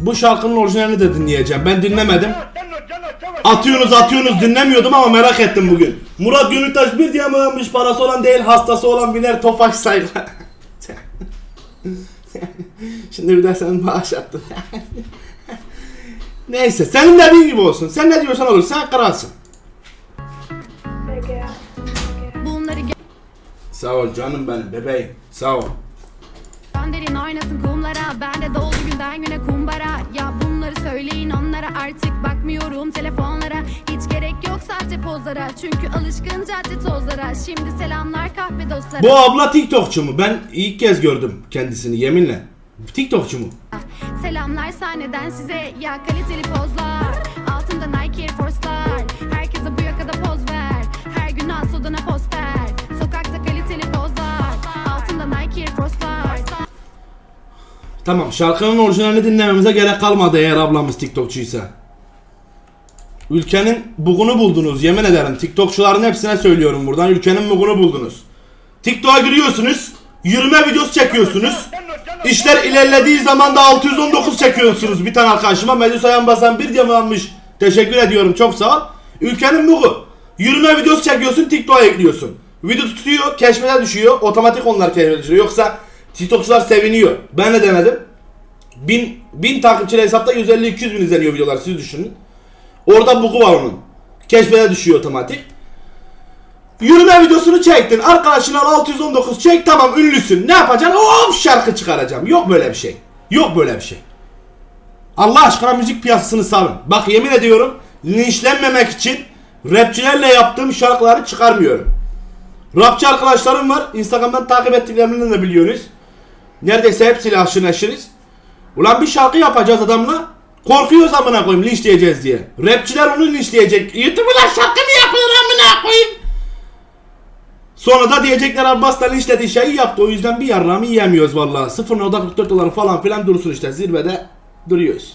Bu şarkının orijinalini de dinleyeceğim. Ben dinlemedim. Atıyorsunuz atıyorsunuz dinlemiyordum ama merak ettim bugün. Murat Gönültaş bir diye mi ölmüş parası olan değil hastası olan biner tofaş saygı. Şimdi bir de sen bağış attın. Neyse senin dediğin gibi olsun. Sen ne diyorsan olur. Sen kralsın. Sağ ol canım benim bebeğim. Sağ ol. gönderin oynasın kumlara Ben de doldu bakmıyorum telefonlara Hiç gerek yok sadece pozlara. Çünkü alışkın cadde tozlara. Şimdi selamlar kahve dostlara. Bu abla TikTokçu mu? Ben ilk kez gördüm kendisini yeminle. TikTokçu mu? Selamlar sahneden size ya kaliteli pozlar. Altında Nike Air Force'lar. Herkese bu yakada poz ver. Her gün al sodana poster Sokakta kaliteli pozlar. Altında Nike Air Force'lar. Tamam şarkının orijinalini dinlememize gerek kalmadı eğer ablamız TikTokçuysa. Ülkenin bugunu buldunuz yemin ederim. TikTokçuların hepsine söylüyorum buradan. Ülkenin bugunu buldunuz. TikTok'a giriyorsunuz. Yürüme videosu çekiyorsunuz. İşler ilerlediği zaman da 619 çekiyorsunuz. Bir tane arkadaşıma Medusa Yanbasan bir diye almış. Teşekkür ediyorum çok sağ ol. Ülkenin bugu. Yürüme videosu çekiyorsun TikTok'a ekliyorsun. Video tutuyor keşfete düşüyor. Otomatik onlar keşfete düşüyor. Yoksa TikTokçular seviniyor. Ben de denedim. 1000 1000 takipçili hesapta 150-200 bin izleniyor videolar siz düşünün. Orada bugu var onun. Keşfete düşüyor otomatik. Yürüme videosunu çektin. Arkadaşına al 619 çek tamam ünlüsün. Ne yapacaksın? Hop şarkı çıkaracağım. Yok böyle bir şey. Yok böyle bir şey. Allah aşkına müzik piyasasını salın. Bak yemin ediyorum linçlenmemek için rapçilerle yaptığım şarkıları çıkarmıyorum. Rapçi arkadaşlarım var. Instagram'dan takip ettiklerimden de biliyorsunuz. Neredeyse hepsiyle aşırı neşiriz. Ulan bir şarkı yapacağız adamla. Korkuyoruz amına koyayım linçleyeceğiz diye. Rapçiler onu linçleyecek. YouTube'la şarkı mı yapılır amına koyayım? Sonra da diyecekler Abbas da linçlediği şeyi yaptı. O yüzden bir yarrağımı yiyemiyoruz vallahi. 0.44 dolar falan filan dursun işte zirvede duruyoruz.